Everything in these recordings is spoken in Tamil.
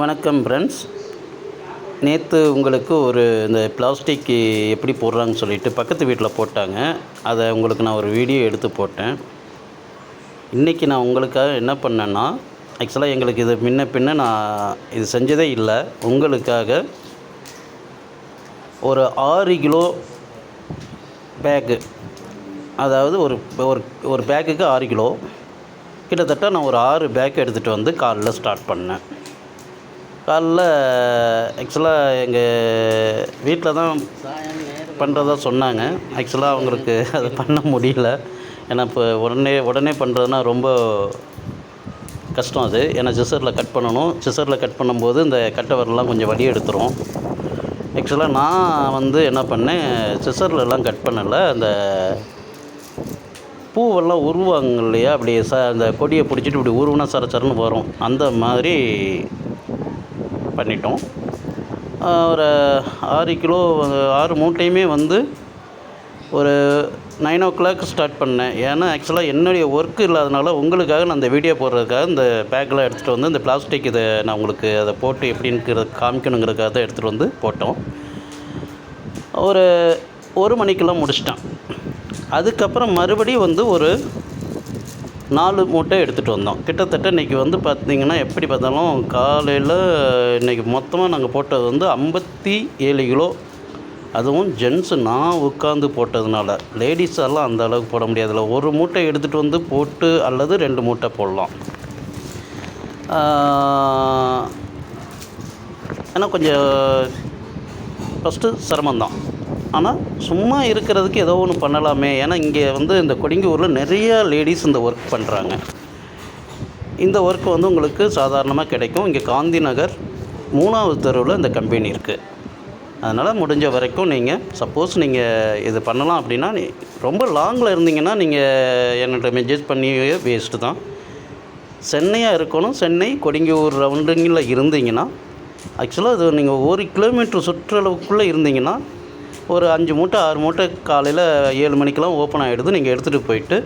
வணக்கம் ஃப்ரெண்ட்ஸ் நேற்று உங்களுக்கு ஒரு இந்த பிளாஸ்டிக் எப்படி போடுறாங்கன்னு சொல்லிட்டு பக்கத்து வீட்டில் போட்டாங்க. அதை உங்களுக்கு நான் ஒரு வீடியோ எடுத்து போட்டேன். இன்றைக்கி நான் உங்களுக்காக என்ன பண்ணேன்னா ஆக்சுவலாக எங்களுக்கு இது முன்ன பின்ன நான் இது செஞ்சதே இல்லை. உங்களுக்காக ஒரு ஆறு கிலோ பேக்கு அதாவது ஒரு ஒரு ஒரு பேக்குக்கு ஆறு கிலோ. கிட்டத்தட்ட நான் ஒரு ஆறு பேக் எடுத்துகிட்டு வந்து காலில் ஸ்டார்ட் பண்ணேன். காலைல ஆக்சுவலாக எங்கள் வீட்டில் தான் பண்ணுறதா சொன்னாங்க. ஆக்சுவலாக அவங்களுக்கு அது பண்ண முடியல. ஏன்னா இப்போ உடனே உடனே பண்ணுறதுனா ரொம்ப கஷ்டம் அது. ஏன்னா சிசரில் கட் பண்ணணும். சிசரில் கட் பண்ணும்போது இந்த கட்டை கொஞ்சம் வலி எடுத்துரும். ஆக்சுவலாக நான் வந்து என்ன பண்ணேன் சிசர்லலாம் கட் பண்ணலை. அந்த பூவெல்லாம் உருவாங்க இல்லையா அப்படி ச அந்த கொடியை பிடிச்சிட்டு இப்படி உருவினா சர சரன்னு வரும். அந்த மாதிரி பண்ணிட்டோம். ஒரு ஆறு கிலோ ஆறு மூட்டையுமே வந்து ஒரு நைன் ஓ கிளாக் ஸ்டார்ட் பண்ணேன். ஏன்னா ஆக்சுவலாக என்னுடைய ஒர்க் இல்லாதனால உங்களுக்காக நான் இந்த வீடியோ போடுறதுக்காக இந்த பேக்கெலாம் எடுத்துகிட்டு வந்து இந்த பிளாஸ்டிக் இதை நான் உங்களுக்கு அதை போட்டு எப்படின்னு காமிக்கணுங்கிறதுக்காக தான் எடுத்துகிட்டு வந்து போட்டோம். ஒரு ஒரு மணிக்கெல்லாம் முடிச்சிட்டேன். அதுக்கப்புறம் மறுபடியும் வந்து ஒரு நாலு மூட்டை எடுத்துகிட்டு வந்தோம். கிட்டத்தட்ட இன்றைக்கி வந்து பார்த்திங்கன்னா எப்படி பார்த்தாலும் காலையில் இன்றைக்கி மொத்தமாக நாங்கள் போட்டது வந்து ஐம்பத்தி ஏழு கிலோ. அதுவும் ஜென்ஸு நான் உட்காந்து போட்டதுனால. லேடிஸ் எல்லாம் அந்த அளவுக்கு போட முடியாதுல்ல. ஒரு மூட்டை எடுத்துகிட்டு வந்து போட்டு அல்லது ரெண்டு மூட்டை போடலாம். ஏன்னா கொஞ்சம் ஃபஸ்ட்டு சிரமந்தான் ஆனால் சும்மா இருக்கிறதுக்கு ஏதோ ஒன்று பண்ணலாமே. ஏன்னா இங்கே வந்து இந்த கொடிங்கூரில் நிறையா லேடிஸ் இந்த ஒர்க் பண்ணுறாங்க இந்த ஒர்க் வந்து உங்களுக்கு சாதாரணமாக கிடைக்கும். இங்கே காந்தி நகர் மூணாவது தெருவில் இந்த கம்பெனி இருக்குது அதனால் முடிஞ்ச வரைக்கும் நீங்கள் சப்போஸ் நீங்கள் இது பண்ணலாம் அப்படின்னா நீ ரொம்ப லாங்கில் இருந்தீங்கன்னா நீங்கள் என்கிட்ட மெசேஜ் பண்ணி வேஸ்ட்டு தான். சென்னையாக இருக்கணும். சென்னை கொடிங்கூர் ரவுண்டிங்கில் இருந்தீங்கன்னா ஆக்சுவலாக அது நீங்கள் ஒரு கிலோமீட்டர் சுற்றளவுக்குள்ளே இருந்தீங்கன்னா ஒரு அஞ்சு மூட்டை ஆறு மூட்டை காலையில் ஏழு மணிக்கெலாம் ஓப்பன் ஆகிடுது நீங்கள் எடுத்துகிட்டு போயிட்டு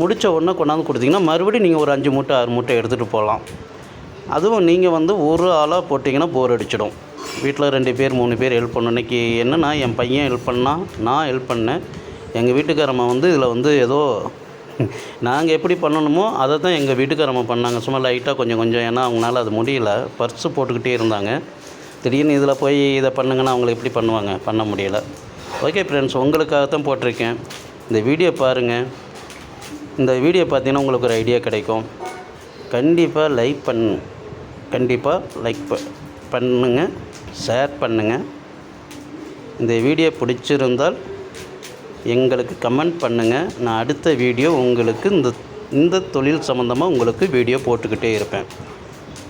முடித்த உடனே கொண்டாந்து கொடுத்தீங்கன்னா மறுபடியும் நீங்கள் ஒரு அஞ்சு மூட்டை ஆறு மூட்டை எடுத்துகிட்டு போகலாம். அதுவும் நீங்கள் வந்து ஒரு ஆளாக போட்டிங்கன்னா போர் அடிச்சிடும். வீட்டில் ரெண்டு பேர் மூணு பேர் ஹெல்ப் பண்ணணும். இன்றைக்கி என்னென்னா என் பையன் ஹெல்ப் பண்ணால் நான் ஹெல்ப் பண்ணேன். எங்கள் வீட்டுக்காரம்மா வந்து இதில் வந்து ஏதோ நாங்கள் எப்படி பண்ணணுமோ அதை தான் எங்கள் வீட்டுக்காரம்மா பண்ணாங்க. சும்மா லைட்டாக கொஞ்சம் கொஞ்சம். ஏன்னா அவங்களால அது முடியல. பர்ஸு போட்டுக்கிட்டே இருந்தாங்க. திடீர்னு இதில் போய் இதை பண்ணுங்கன்னா அவங்களை எப்படி பண்ணுவாங்க? பண்ண முடியலை. ஓகே ஃப்ரெண்ட்ஸ் உங்களுக்காக தான் போட்டிருக்கேன். இந்த வீடியோ பாருங்கள் இந்த வீடியோ பார்த்தீங்கன்னா உங்களுக்கு ஒரு ஐடியா கிடைக்கும். கண்டிப்பாக லைக் பண்ணு கண்டிப்பாக லைக் ப பண்ணுங்கள் ஷேர் பண்ணுங்கள் இந்த வீடியோ பிடிச்சிருந்தால் எங்களுக்கு கமெண்ட் பண்ணுங்கள் நான் அடுத்த வீடியோ உங்களுக்கு இந்த இந்த தொழில் சம்மந்தமாக உங்களுக்கு வீடியோ போட்டுக்கிட்டே இருப்பேன்.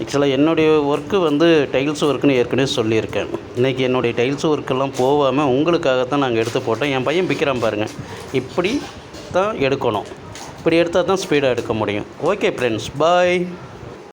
ஆக்சுவலாக என்னுடைய ஒர்க்கு வந்து டைல்ஸ் ஒர்க்குன்னு ஏற்கனவே சொல்லியிருக்கேன். இன்றைக்கி என்னுடைய டைல்ஸ் ஒர்க்கெல்லாம் போகாமல் உங்களுக்காக தான் நாங்கள் எடுத்து போட்டோம். என் பையன் பிக்கிறான் பாருங்கள் இப்படி தான் எடுக்கணும். இப்படி எடுத்தால் தான் ஸ்பீடாக எடுக்க முடியும். Okay friends bye